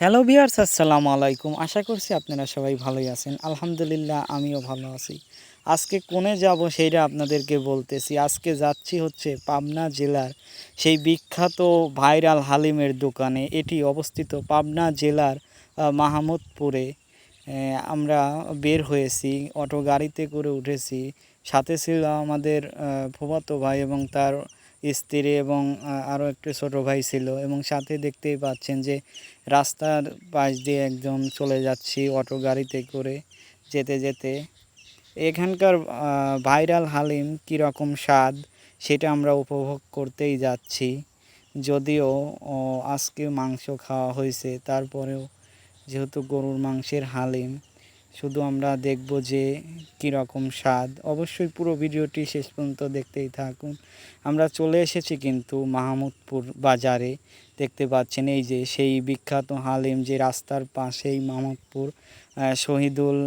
Hello বিয়ার্স আসসালামু আলাইকুম। আশা করছি আপনারা সবাই ভালোই আছেন। আলহামদুলিল্লাহ, আমিও ভালো আছি। আজকে কোনে যাব সেইটা আপনাদেরকে বলতেছি। আজকে যাচ্ছি হচ্ছে পাবনা জেলার সেই বিখ্যাত ভাইরাল হালিমের দোকানে। এটি অবস্থিত পাবনা জেলার মাহমুদপুরে। আমরা বের হয়েছি, অটো গাড়িতে করে উঠেছি। সাথে ছিল আমাদের ফুফাতো ভাই এবং তার স্ত্রী এবং আরও একটি ছোট ভাই ছিল এবং সাথে দেখতেই পাচ্ছেন যে রাস্তার পাশ দিয়ে একজন চলে যাচ্ছি অটো গাড়িতে করে যেতে যেতে। এখানকার ভাইরাল হালিম কীরকম স্বাদ সেটা আমরা উপভোগ করতেই যাচ্ছি। যদিও আজকে মাংস খাওয়া হয়েছে, তারপরেও যেহেতু গরুর মাংসের হালিম শুধু আমরা দেখব যে কীরকম স্বাদ। অবশ্যই পুরো ভিডিওটি শেষ পর্যন্ত দেখতেই থাকুন। আমরা চলে এসেছি কিন্তু মাহমুদপুর বাজারে। দেখতে পাচ্ছেন এই যে সেই বিখ্যাত হালিম যে রাস্তার পাশেই মাহমুদপুর শহীদুল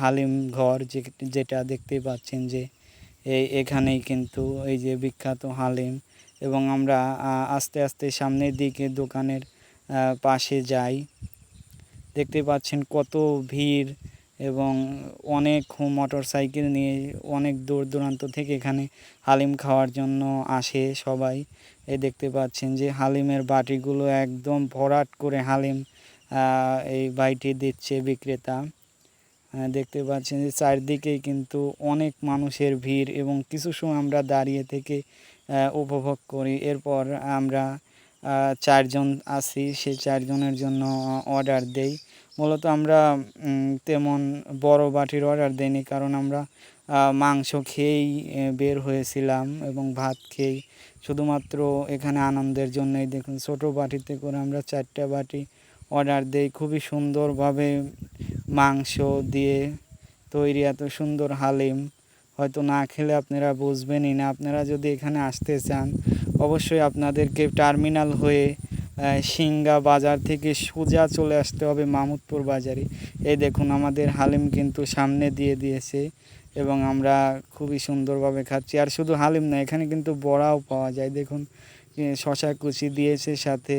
হালিম ঘর যে, যেটা দেখতে পাচ্ছেন যে এই এখানেই কিন্তু এই যে বিখ্যাত হালিম। এবং আমরা আস্তে আস্তে সামনের দিকে দোকানের পাশে যাই। দেখতে পাচ্ছেন কত ভিড় এবং অনেক মোটর সাইকেল নিয়ে অনেক দূর দূরান্ত থেকে এখানে হালিম খাওয়ার জন্য আসে সবাই। এই দেখতে পাচ্ছেন যে হালিমের বাটিগুলো একদম ভরাট করে হালিম এই বাইটি দিচ্ছে বিক্রেতা। দেখতে পাচ্ছেন যে চারদিকেই কিন্তু অনেক মানুষের ভিড় এবং কিছু সময় আমরা দাঁড়িয়ে থেকে উপভোগ করি। এরপর আমরা চারজন আছি সেই চারজনের জন্য অর্ডার দেই। মূলত আমরা তেমন বড় বাটির অর্ডার দেইনি কারণ আমরা মাংস খেয়েই বের হয়েছিলাম এবং ভাত খেয়েই। শুধুমাত্র এখানে আনন্দের জন্যই দেখুন, ছোটো বাটিতে করে আমরা চারটা বাটি অর্ডার দেই। খুবই সুন্দরভাবে মাংস দিয়ে তৈরি, এত সুন্দর হালিম। হয়তো না খেলে আপনারা বুঝবেনই না। আপনারা যদি এখানে আসতে চান, অবশ্যই আপনাদেরকে টার্মিনাল হয়ে সিংগা বাজার থেকে সোজা চলে আসতে হবে মামুদপুর বাজারে। এই দেখুন, আমাদের হালিম কিন্তু সামনে দিয়ে দিয়েছে এবং আমরা খুবই সুন্দরভাবে খাচ্ছি। আর শুধু হালিম না, এখানে কিন্তু বড়াও পাওয়া যায়। দেখুন শশা কুচি দিয়েছে সাথে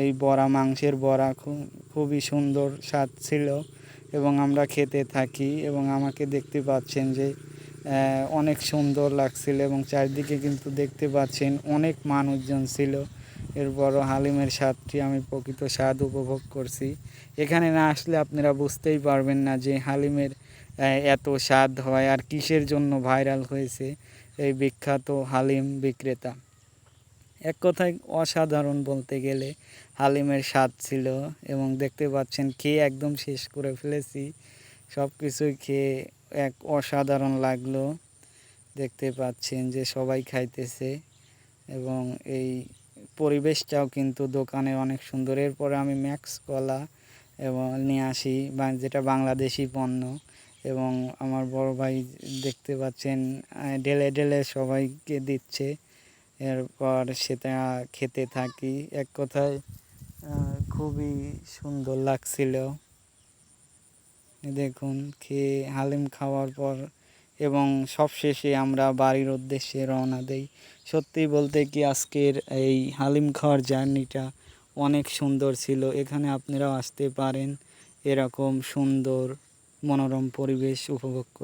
এই বড়া, মাংসের বড়া খুব- খুবই সুন্দর স্বাদ ছিল এবং আমরা খেতে থাকি এবং আমাকে দেখতে পাচ্ছেন যে অনেক সুন্দর লাগছিল এবং চারদিকে কিন্তু দেখতে পাচ্ছেন অনেক মানুষজন ছিল। এরপর হালিমের স্বাদটি আমি প্রকৃত স্বাদ উপভোগ করছি। এখানে না আসলে আপনারা বুঝতেই পারবেন না যে হালিমের এত স্বাদ হয় আর কিসের জন্য ভাইরাল হয়েছে এই বিখ্যাত হালিম বিক্রেতা। এক কথায় অসাধারণ বলতে গেলে হালিমের স্বাদ ছিল এবং দেখতে পাচ্ছেন খেয়ে একদম শেষ করে ফেলেছি। সব কিছুই খেয়ে এক অসাধারণ লাগল। দেখতে পাচ্ছেন যে সবাই খাইতেছে এবং এই পরিবেশটাও কিন্তু দোকানে অনেক সুন্দর। এরপরে আমি ম্যাক্স কলা এবং নিয়ে আসি যেটা বাংলাদেশি পণ্য। এবং আমার বড় ভাই দেখতে পাচ্ছেন ঢেলে ঢেলে সবাইকে দিচ্ছে। এরপর সেটা খেতে থাকি। এক কথায় খুবই সুন্দর লাগছিল। দেখুন, খেয়ে হালিম খাওয়ার পর এবং সবশেষে আমরা বাড়ির উদ্দেশ্যে রওনা দেই। সত্যি বলতে কি আজকের এই হালিম খাওয়ার জার্নিটা অনেক সুন্দর ছিল। এখানে আপনারাও আসতে পারেন। এরকম সুন্দর মনোরম পরিবেশ উপভোগ করতে